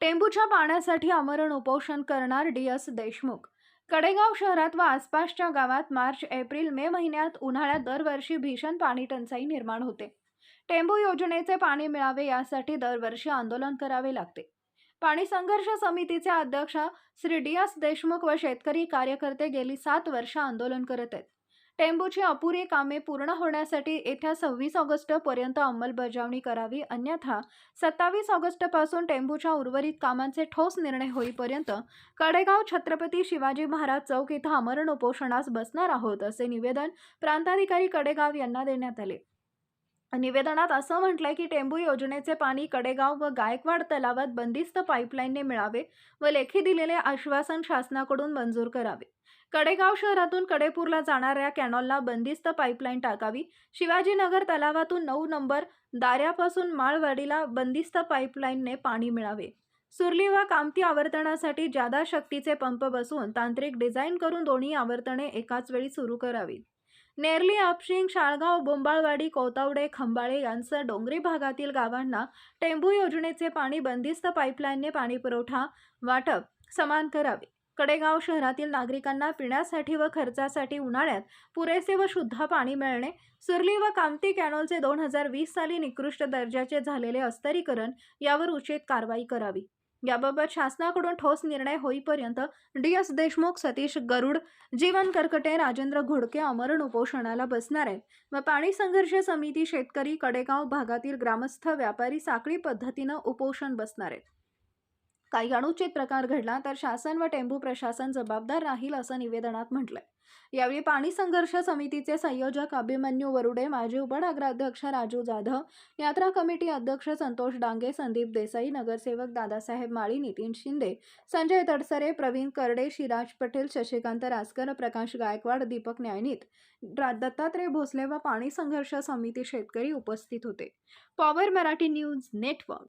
टेंबूच्या पाण्यासाठी आमरण उपोषण करणार डी एस देशमुख. कडेगाव शहरात व आसपासच्या गावात मार्च एप्रिल मे महिन्यात उन्हाळ्यात दरवर्षी भीषण पाणी टंचाई निर्माण होते. टेंबू योजनेचे पाणी मिळावे यासाठी दरवर्षी आंदोलन करावे लागते. पाणी संघर्ष समितीचे अध्यक्ष श्री डी एस देशमुख व शेतकरी कार्यकर्ते गेली सात वर्ष आंदोलन करत आहेत. टेंबूची अपुरी कामे पूर्ण होण्यासाठी येत्या सव्वीस ऑगस्ट पर्यंत अंमलबजावणी करावी. अन्यथा सत्तावीस ऑगस्टपासून टेंबूच्या उर्वरित कामांचे ठोस निर्णय होईपर्यंत कडेगाव छत्रपती शिवाजी महाराज चौक इथं आमरण उपोषणास बसणार आहोत असे निवेदन प्रांताधिकारी कडेगाव यांना देण्यात आले. निवेदनात असं म्हटलंय की टेंबू योजनेचे पाणी कडेगाव व गायकवाड तलावात बंदिस्त पाईपलाईनने मिळावे व लेखी दिलेले आश्वासन शासनाकडून मंजूर करावे. कडेगाव शहरातून कडेपूरला जाणाऱ्या कॅनॉलला बंदिस्त पाईपलाईन टाकावी. शिवाजीनगर तलावातून नऊ नंबर दाऱ्यापासून माळवाडीला बंदिस्त पाईपलाईनने पाणी मिळावे. सुरली व कामती आवर्तनासाठी जादा शक्तीचे पंप बसवून तांत्रिक डिझाईन करून दोन्ही आवर्तने एकाच वेळी सुरू करावीत. नेरली आपशिंग शाळगाव बोंबाळवाडी कोतावडे खंबाळे यांसह डोंगरी भागातील गावांना टेंभू योजनेचे पाणी बंदिस्त पाईपलाईनने पाणीपुरवठा वाटप समान करावे. कडेगाव शहरातील नागरिकांना पिण्यासाठी व खर्चासाठी उन्हाळ्यात पुरेसे व शुद्ध पाणी मिळणे सुरली व कामती कॅनॉलचे दोन हजार वीस साली निकृष्ट दर्जाचे झालेले अस्तरीकरण यावर उचित कारवाई करावी. याबाबत शासनाकडून ठोस निर्णय होईपर्यंत डी एस देशमुख सतीश गरुड जीवन करकटे राजेंद्र घोडके अमरण उपोषणाला बसणार आहेत. व पाणी संघर्ष समिती शेतकरी कडेगाव भागातील ग्रामस्थ व्यापारी साखळी पद्धतीनं उपोषण बसणार आहेत. काही अनुचित प्रकार घडला तर शासन व टेंबू प्रशासन जबाबदार राहील असं निवेदनात म्हटलंय. यावेळी पाणी संघर्ष समितीचे संयोजक अभिमन्यू वरुडे माजी उपनगराध्यक्ष राजू जाधव यात्रा कमिटी अध्यक्ष संतोष डांगे संदीप देसाई नगरसेवक दादासाहेब माळी नितीन शिंदे संजय तडसरे प्रवीण करडे शिराज पटेल शशिकांत रासकर प्रकाश गायकवाड दीपक न्यायनीत दत्तात्रय भोसले व पाणी संघर्ष समिती शेतकरी उपस्थित होते. Power Marathi news network.